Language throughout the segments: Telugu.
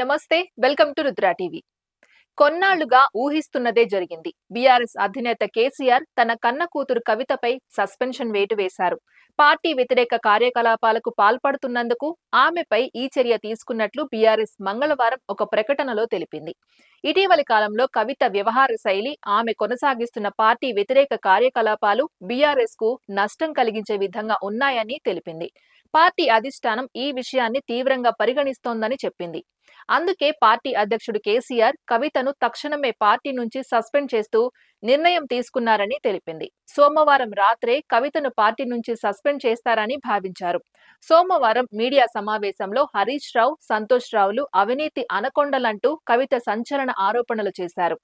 నమస్తే వెల్కమ్ టు రుద్రా టీవీ. కొన్నాళ్ళుగా ఊహిస్తున్నదే జరిగింది. బీఆర్ఎస్ అధినేత కేసీఆర్ తన కన్న కూతురు కవితపై సస్పెన్షన్ వేటు వేశారు. పార్టీ వ్యతిరేక కార్యకలాపాలకు పాల్పడుతున్నందుకు ఆమెపై ఈ చర్య తీసుకున్నట్లు బీఆర్ఎస్ మంగళవారం ఒక ప్రకటనలో తెలిపింది. ఇటీవలి కాలంలో కవిత వ్యవహార శైలి ఆమె కొనసాగిస్తున్న పార్టీ వ్యతిరేక కార్యకలాపాలు బీఆర్ఎస్కు నష్టం కలిగించే విధంగా ఉన్నాయని తెలిపింది. పార్టీ అధిష్టానం ఈ విషయాన్ని తీవ్రంగా పరిగణిస్తోందని చెప్పింది. అందుకే పార్టీ అధ్యక్షుడు కేసీఆర్ కవితను తక్షణమే పార్టీ నుంచి సస్పెండ్ చేస్తూ నిర్ణయం తీసుకున్నారని తెలిపింది. సోమవారం రాత్రే కవితను పార్టీ నుంచి సస్పెండ్ చేస్తారని భావించారు. సోమవారం మీడియా సమావేశంలో హరీష్ రావు సంతోష్ రావులు అవినీతి అనకొండలంటూ కవిత సంచలన ఆరోపణలు చేశారు.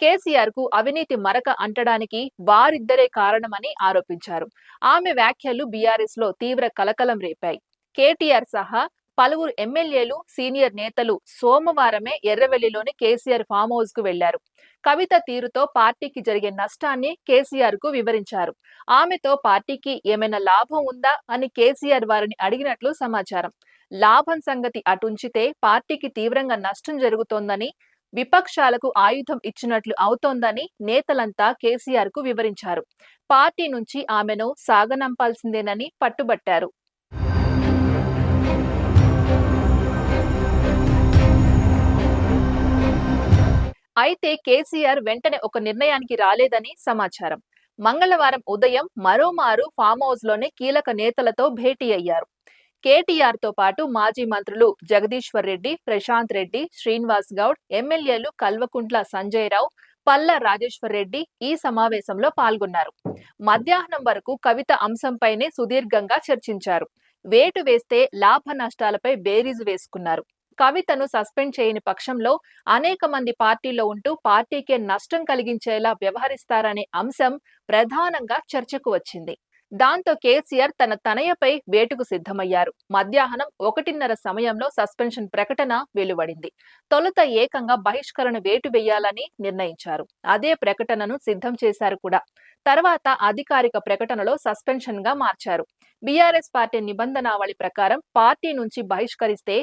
కేసీఆర్కు అవినీతి మరక అంటడానికి వారిద్దరే కారణమని ఆరోపించారు. ఆమె వ్యాఖ్యలు బీఆర్ఎస్లో తీవ్ర కలకలం రేపాయి. కేటీఆర్ సహా పలువురు ఎమ్మెల్యేలు సీనియర్ నేతలు సోమవారమే ఎర్రవెల్లిలోని కేసీఆర్ ఫామ్ హౌస్కు వెళ్ళారు కవిత తీరుతో పార్టీకి జరిగే నష్టాన్ని కేసీఆర్కు వివరించారు. ఆమెతో పార్టీకి ఏమైనా లాభం ఉందా అని కేసీఆర్ వారిని అడిగినట్లు సమాచారం. లాభం సంగతి అటుంచితే పార్టీకి తీవ్రంగా నష్టం జరుగుతోందని విపక్షాలకు ఆయుధం ఇచ్చినట్లు అవుతోందని నేతలంతా కేసీఆర్కు వివరించారు. పార్టీ నుంచి ఆమెను సాగనంపాల్సిందేనని పట్టుబట్టారు. అయితే కేసీఆర్ వెంటనే ఒక నిర్ణయానికి రాలేదని సమాచారం. మంగళవారం ఉదయం మరోమారు ఫామ్ హౌస్లోనే కీలక నేతలతో భేటీ అయ్యారు. కేటీఆర్తో పాటు మాజీ మంత్రులు జగదీశ్వర్ రెడ్డి ప్రశాంత్ రెడ్డి శ్రీనివాస్ గౌడ్ ఎమ్మెల్యేలు కల్వకుంట్ల సంజయ్ రావు పల్ల రాజేశ్వర్ రెడ్డి ఈ సమావేశంలో పాల్గొన్నారు. మధ్యాహ్నం వరకు కవిత అంశంపైనే సుదీర్ఘంగా చర్చించారు. వేటు వేస్తే లాభ నష్టాలపై బేరీజు వేసుకున్నారు. కవితను సస్పెండ్ చేయని పక్షంలో అనేక మంది పార్టీలో ఉంటూ పార్టీకే నష్టం కలిగించేలా వ్యవహరిస్తారనే అంశం ప్రధానంగా చర్చకు వచ్చింది. దాంతో కేసీఆర్ తన తనయపై వేటుకు సిద్ధమయ్యారు. మధ్యాహ్నం ఒకటిన్నర సమయంలో సస్పెన్షన్ ప్రకటన వెలువడింది. తొలుత ఏకంగా బహిష్కరణ వేటు వేయాలని నిర్ణయించారు. అదే ప్రకటనను సిద్ధం చేశారు కూడా. తర్వాత అధికారిక ప్రకటనలో సస్పెన్షన్గా మార్చారు. బీఆర్ఎస్ పార్టీ నిబంధనావళి ప్రకారం పార్టీ నుంచి బహిష్కరిస్తే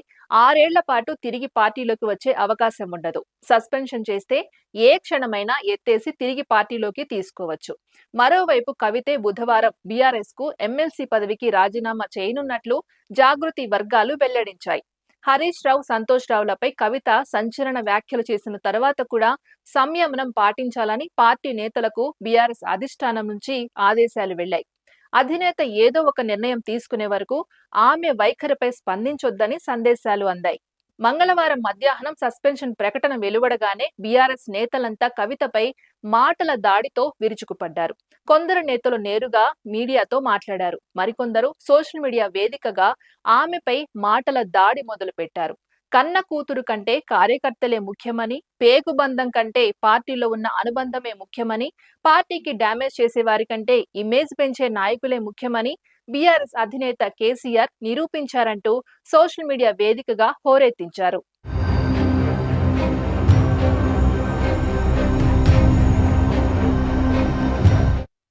ఆరేళ్ళ పాటు తిరిగి పార్టీలోకి వచ్చే అవకాశం ఉండదు. సస్పెన్షన్ చేస్తే ఏ క్షణమైనా ఎత్తేసి తిరిగి పార్టీలోకి తీసుకోవచ్చు. మరోవైపు కవితే బుధవారం బీఆర్ఎస్కు ఎమ్మెల్సీ పదవికి రాజీనామా చేయనున్నట్లు జాగృతి వర్గాలు వెల్లడించాయి. హరీష్ రావు సంతోష్ రావులపై కవిత సంచలన వ్యాఖ్యలు చేసిన తర్వాత కూడా సంయమనం పాటించాలని పార్టీ నేతలకు బీఆర్ఎస్ అధిష్టానం నుంచి ఆదేశాలు వెళ్ళాయి అధినేత ఏదో ఒక నిర్ణయం తీసుకునే వరకు ఆమె వైఖరిపై స్పందించొద్దని సందేశాలు అందాయి. మంగళవారం మధ్యాహ్నం సస్పెన్షన్ ప్రకటన వెలువడగానే బీఆర్ఎస్ నేతలంతా కవితపై మాటల దాడితో విరుచుకుపడ్డారు. కొందరు నేతలు నేరుగా మీడియాతో మాట్లాడారు. మరికొందరు సోషల్ మీడియా వేదికగా ఆమెపై మాటల దాడి మొదలుపెట్టారు. కన్న కూతురు కంటే కార్యకర్తలే ముఖ్యమని పేగుబంధం కంటే పార్టీలో ఉన్న అనుబంధమే ముఖ్యమని పార్టీకి డ్యామేజ్ చేసే వారి కంటే ఇమేజ్ పెంచే నాయకులే ముఖ్యమని బీఆర్ఎస్ అధినేత కేసీఆర్ నిరూపించారంటూ సోషల్ మీడియా వేదికగా హోరెత్తించారు.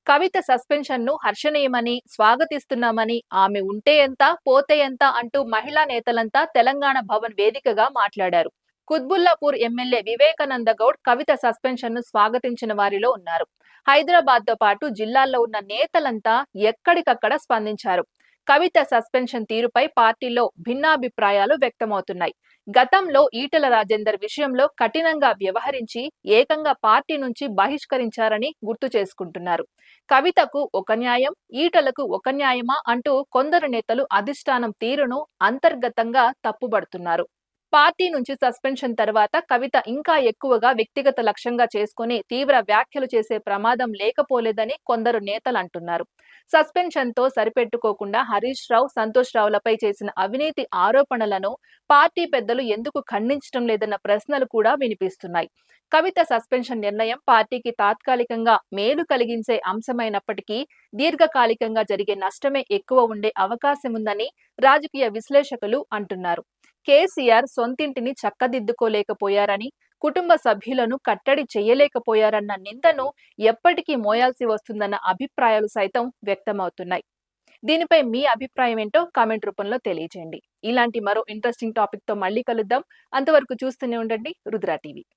కవిత సస్పెన్షన్ను హర్షణీయమని స్వాగతిస్తున్నామని ఆమె ఉంటే ఎంత పోతే ఎంత అంటూ మహిళా నేతలంతా తెలంగాణ భవన్ వేదికగా మాట్లాడారు. కుత్బుల్లాపూర్ ఎమ్మెల్యే వివేకానంద గౌడ్ కవిత సస్పెన్షన్ను స్వాగతించిన వారిలో ఉన్నారు. హైదరాబాద్తో పాటు జిల్లాల్లో ఉన్న నేతలంతా ఎక్కడికక్కడ స్పందించారు. కవిత సస్పెన్షన్ తీరుపై పార్టీలో భిన్నాభిప్రాయాలు వ్యక్తమవుతున్నాయి. గతంలో ఈటల రాజేందర్ విషయంలో కఠినంగా వ్యవహరించి ఏకంగా పార్టీ నుంచి బహిష్కరించారని గుర్తు చేసుకుంటున్నారు. కవితకు ఒక న్యాయం ఈటలకు ఒక న్యాయమా అంటూ కొందరు నేతలు అధిష్టానం తీరును అంతర్గతంగా తప్పుబడుతున్నారు. పార్టీ నుంచి సస్పెన్షన్ తర్వాత కవిత ఇంకా ఎక్కువగా వ్యక్తిగత లక్ష్యంగా చేసుకుని తీవ్ర వ్యాఖ్యలు చేసే ప్రమాదం లేకపోలేదని కొందరు నేతలు అంటున్నారు. సస్పెన్షన్తో సరిపెట్టుకోకుండా హరీష్ రావు సంతోష్ రావులపై చేసిన అవినీతి ఆరోపణలను పార్టీ పెద్దలు ఎందుకు ఖండించడం లేదన్న ప్రశ్నలు కూడా వినిపిస్తున్నాయి. కవిత సస్పెన్షన్ నిర్ణయం పార్టీకి తాత్కాలికంగా మేలు కలిగించే అంశమైనప్పటికీ దీర్ఘకాలికంగా జరిగే నష్టమే ఎక్కువ ఉండే అవకాశం ఉందని రాజకీయ విశ్లేషకులు అంటున్నారు. కేసీఆర్ సొంతింటిని చక్కదిద్దుకోలేకపోయారని కుటుంబ సభ్యులను కట్టడి చేయలేకపోయారన్న నిందను ఎప్పటికీ మోయాల్సి వస్తుందన్న అభిప్రాయాలు సైతం వ్యక్తమవుతున్నాయి. దీనిపై మీ అభిప్రాయం ఏంటో కామెంట్ రూపంలో తెలియజేయండి. ఇలాంటి మరో ఇంట్రెస్టింగ్ టాపిక్తో మళ్ళీ కలుద్దాం. అంతవరకు చూస్తూనే ఉండండి. రుద్రా టీవీ.